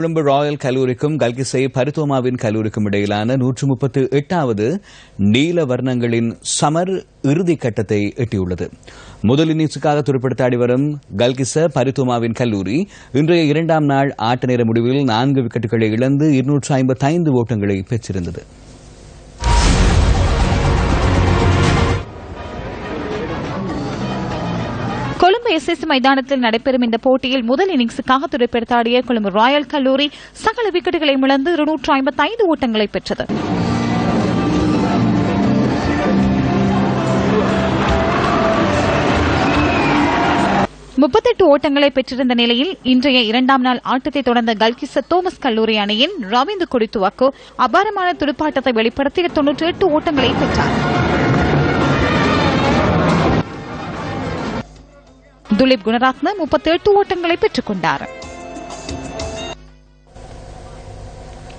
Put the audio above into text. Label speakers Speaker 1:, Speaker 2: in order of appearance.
Speaker 1: Colombo Royal கல்லூரிக்கும் கல்கிசை பரித்தோமாவின் கல்லூரிக்கும் இடையிலான நூற்று முப்பத்து எட்டாவது நீல வர்ணங்களின் சமர் இறுதிக் கட்டத்தை எட்டியுள்ளது. முதல் இன்னிங்ஸுக்காக துடுப்படுத்தாடி வரும் கல்கிச பரித்தோமாவின் கல்லூரி இன்றைய இரண்டாம் நாள் ஆட்ட நேர முடிவில் நான்கு விக்கெட்டுகளை இழந்து இருநூற்று ஐம்பத்தைந்து ஓட்டங்களை பெற்றிருந்தது.
Speaker 2: கொழும்பு எஸ்எஸ் மைதானத்தில் நடைபெறும் இந்த போட்டியில் முதல் இன்னிங்ஸுக்காக துடுப்பெடுத்தாடிய கொழும்பு ராயல் கல்லூரி சகல விக்கெட்டுகளை இழந்து இருநூற்று ஐம்பத்தி ஐந்து ஓட்டங்களை பெற்றது. முப்பத்தெட்டு ஓட்டங்களை பெற்றிருந்த நிலையில் இன்றைய இரண்டாம் நாள் ஆட்டத்தை தொடர்ந்த கல்கிச தோமஸ் கல்லூரி அணியின் ரவீந்து கொடித்துவாக்கு அபாரமான துடுப்பாட்டத்தை வெளிப்படுத்திய தொன்னூற்றி எட்டு ஓட்டங்களை பெற்றார். துலீப் குணராத்ன முப்பத்தி எட்டு ஓட்டங்களை பெற்றுக் கொண்டார்